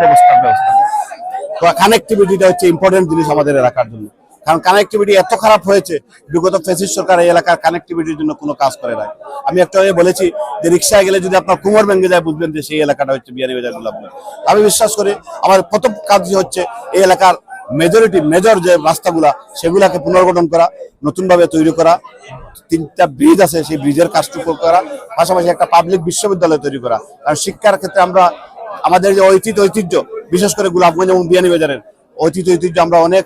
ব্যবস্থার ব্যবস্থা। তো কানেক্টিভিটিটা হচ্ছে ইম্পর্টেন্ট জিনিস আমাদের এলাকার জন্য। কারণ কানেক্টিভিটি এত খারাপ হয়েছে, বিগত ফেসিস সরকার এই এলাকার কানেক্টিভিটির জন্য কোনো কাজ করে নাই। আমি একটা বলেছি যে রিক্সায় গেলে যদি আপনার কুমার ভেঙে যায়, বুঝবেন যে সেই এলাকাটা হচ্ছে বিয়ানি বাজার গোলাপ আমি বিশ্বাস করি, আমার প্রথম কাজ হচ্ছে এই এলাকার মেজরিটি মেজর যে রাস্তাগুলা, সেগুলাকে পুনর্গঠন করা, নতুনভাবে তৈরি করা, তিনটা ব্রিজ আছে, সেই ব্রিজের কাজটুকু করা, পাশাপাশি একটা পাবলিক বিশ্ববিদ্যালয় তৈরি করা। কারণ শিক্ষার ক্ষেত্রে আমরা আমাদের যে ঐতিহ্য ঐতিহ্য, বিশেষ করে গোলাপগঞ্জ এবং বিয়ানীবাজারের ঐতিহ্য ঐতিহ্য আমরা অনেক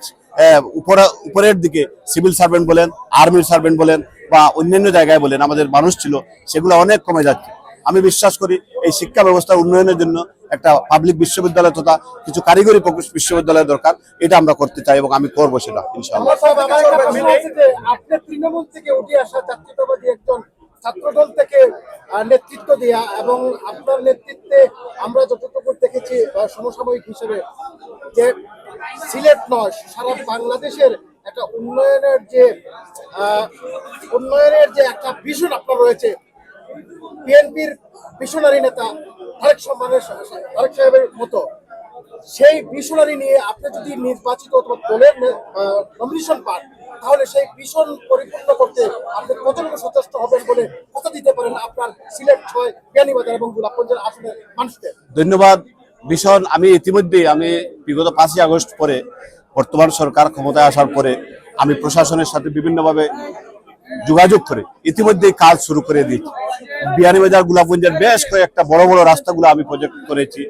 উপরে, উপরের দিকে সিভিল সার্ভেন্ট বলেন, আর্মির সার্ভেন্ট বলেন বা অন্যান্য জায়গায় বলেন, আমাদের মানুষ ছিল, সেগুলো অনেক কমে যাচ্ছে। আমি বিশ্বাস করি এই শিক্ষা ব্যবস্থার উন্নয়নের জন্য একটা পাবলিক বিশ্ববিদ্যালয় তথা কিছু কারিগরি বিশ্ববিদ্যালয় দরকার, এটা আমরা করতে চাই এবং আমি করব সেটা, ইনশাআল্লাহ। থেকে নেতৃত্ব এবং আপনার নেতৃত্বে আমরা যতটুকু দেখেছি সমসাময়িক হিসেবে যে সিলেট নয়, সারা বাংলাদেশের একটা উন্নয়নের যে উন্নয়নের যে একটা ভিশন আপনার রয়েছে, বিএনপির মিশনারি নেতা তারেক সম্মানের তারেক সাহেবের মতো, সেই মিশনারি নিয়ে আপনি যদি নির্বাচিত অথবা দলের নমিনেশন পান তাহলে সেই ভীষণ পরিপূর্ণ করতে আপনি কতটুকু সচেষ্ট হবেন বলে কথা দিতে পারেন আপনার সিলেট ছয় বিয়ানীবাজার এবং গোলাপগঞ্জের আসনের মানুষদের। ধন্যবাদ। ভীষণ, আমি ইতিমধ্যেই, আমি বিগত পাঁচই আগস্ট পরে, বর্তমান সরকার ক্ষমতায় আসার পরে, আমি প্রশাসনের সাথে বিভিন্নভাবে যোগাযোগ করে, ইতিমধ্যেই কাজ শুরু করে দিয়েছি বিহারীবাজার গোলাপগঞ্জের বেশ কয়েকটা বড় বড় রাস্তাগুলো আমি প্রজেক্ট করেছি,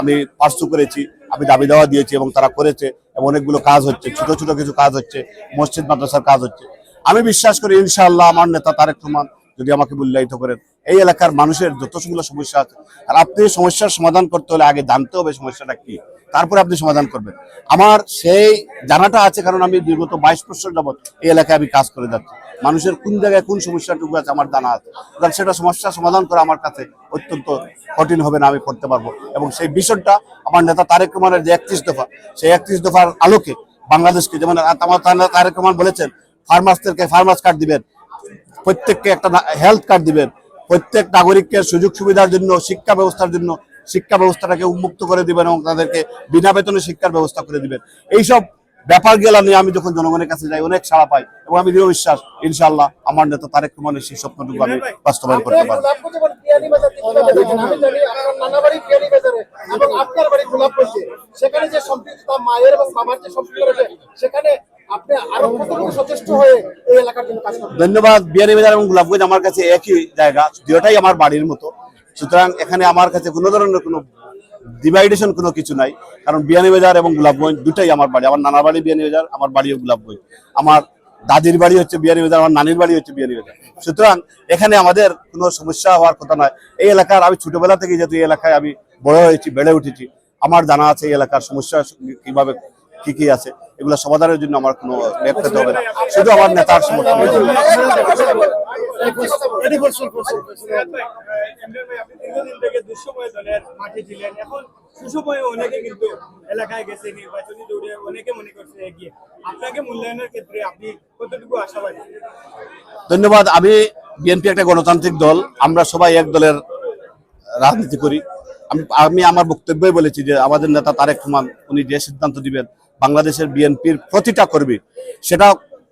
আমি পার্সু করেছি। আমি দাবি দেওয়া দিয়েছি এবং তারা করেছে এবং অনেকগুলো কাজ হচ্ছে, ছোট ছোট কিছু কাজ হচ্ছে, মসজিদ, মাদ্রাসার কাজ হচ্ছে। আমি বিশ্বাস করি ইনশাআল্লাহ আমার নেতা তারেক রহমান যদি আমাকে মূল্যায়িত করেন, এই এলাকার মানুষের যতগুলো সমস্যা আছে, আর আপনি সমস্যার সমাধান করতে হলে আগে জানতে হবে সমস্যাটা কি, তারপরে আপনি সমাধান করবেন। আমার সেই জানাটা আছে, কারণ আমি বিগত বাইশ বছর যাবৎ এই এলাকায় আমি কাজ করে যাচ্ছি। মানুষের কোন জায়গায় কোন সমস্যাটুকু আছে আমার জানা আছে। সেটা সমস্যা সমাধান করা আমার কাছে অত্যন্ত কঠিন হবে না আমি করতে পারব। এবং সেই বিষয়টা আমার নেতা তারেক রহমানের যে একত্রিশ দফা, সেই একত্রিশ দফার আলোকে বাংলাদেশকে, যেমন তারেক রহমান বলেছেন, ফার্মার্সদেরকে ফার্মাস কার্ড দিবেন, প্রত্যেককে একটা হেলথ কার্ড দিবেন, প্রত্যেক নাগরিককে সুযোগ সুবিধার জন্য, শিক্ষা ব্যবস্থার জন্য, শিক্ষা ব্যবস্থাটাকে উন্মুক্ত করে দিবেন এবং তাদেরকে বিনা বেতনে শিক্ষার ব্যবস্থা করে দিবেন। এইসব ব্যাপার গেলা নিয়ে আমি যখন জনগণের কাছে যাই অনেক সাড়া পাই এবং আমি দৃঢ় বিশ্বাস ইনশাআল্লাহ আমার নেতা তারেক রহমানের সেই স্বপ্নটুকু আমি বাস্তবায়ন করতে পারব। সেখানে যে সম্পৃক্ততা মায়ের এবং বাবার যে সেখানে ধন্যবাদ এবং গোলাপগঞ্জ আমার কাছে একই জায়গা দুটাই আমার বাড়ির মতো। সুতরাং এখানে আমার কাছে কোনো ধরনের কোনো ডিভাইডেশন কোনো কিছু নাই। কারণ বিয়ানীবাজার এবং গোলাপগঞ্জ দুটাই আমার বাড়ি। আমার নানার বাড়ি বিয়ানীবাজার আমার বাড়িও গোলাপগঞ্জ আমার দাদির বাড়ি হচ্ছে বিয়ানীবাজার আমার নানির বাড়ি হচ্ছে বিয়ানীবাজার সুতরাং এখানে আমাদের কোনো সমস্যা হওয়ার কথা নয়। এই এলাকার আমি ছোটবেলা থেকে যেহেতু এই এলাকায় আমি বড় হয়েছি, বেড়ে উঠেছি, আমার জানা আছে এই এলাকার সমস্যা কীভাবে কি কি আছে, এগুলো সমাধানের জন্য আমার কোনো লেখ পেতে হবে না। শুধু আমার নেতার সমর্থন। ধন্যবাদ, আমি বিএনপি একটা গণতান্ত্রিক দল, আমরা সবাই এক দলের রাজনীতি করি। আমি আমি আমার বক্তব্যই বলেছি যে আমাদের নেতা তারেক রহমান, উনি যে সিদ্ধান্ত দিবেন বাংলাদেশের বিএনপির প্রতিটা কর্মী সেটা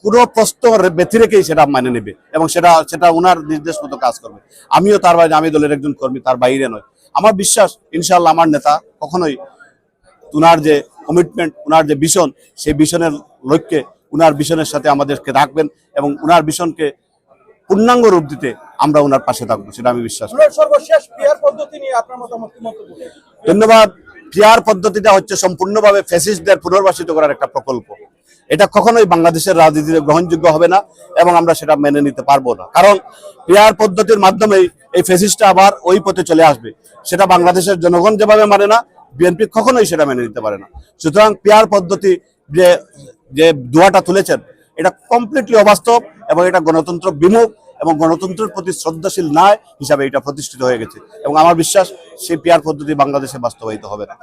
কোনো প্রশ্ন ব্যথি রেখেই সেটা মানে নেবে এবং সেটা সেটা ওনার নির্দেশ মতো কাজ করবে। আমিও তার বাইরে আমি দলের একজন কর্মী তার বাইরে নয়। আমার বিশ্বাস ইনশাল্লাহ আমার নেতা কখনোই উনার যে কমিটমেন্ট উনার যে ভিশন সেই ভিশনের লক্ষ্যে উনার ভিশনের সাথে আমাদেরকে রাখবেন এবং উনার ভিশনকে পূর্ণাঙ্গ রূপ দিতে আমরা উনার পাশে থাকব সেটা আমি বিশ্বাস করি। সর্বশেষ পদ্ধতি নিয়ে আপনার মতামত ধন্যবাদ। পিয়ার পদ্ধতিটা হচ্ছে সম্পূর্ণভাবে ফ্যাসিস্টদের পুনর্বাসিত করার একটা প্রকল্প। এটা কখনোই বাংলাদেশের রাজনীতিতে গ্রহণযোগ্য হবে না এবং আমরা সেটা মেনে নিতে পারব না। কারণ পিয়ার পদ্ধতির মাধ্যমেই এই ফ্যাসিস্টটা আবার ওই পথে চলে আসবে। সেটা বাংলাদেশের জনগণ যেভাবে মানে না বিএনপি কখনোই সেটা মেনে নিতে পারে না। সুতরাং পিয়ার পদ্ধতি যে যে দোয়াটা তুলেছেন, এটা কমপ্লিটলি অবাস্তব এবং এটা গণতন্ত্র বিমুখ এবং গণতন্ত্রের প্রতি শ্রদ্ধাশীল নয় হিসাবে এটা প্রতিষ্ঠিত হয়ে গেছে। এবং আমার বিশ্বাস সেই পিয়ার পদ্ধতি বাংলাদেশে বাস্তবায়িত হবে না।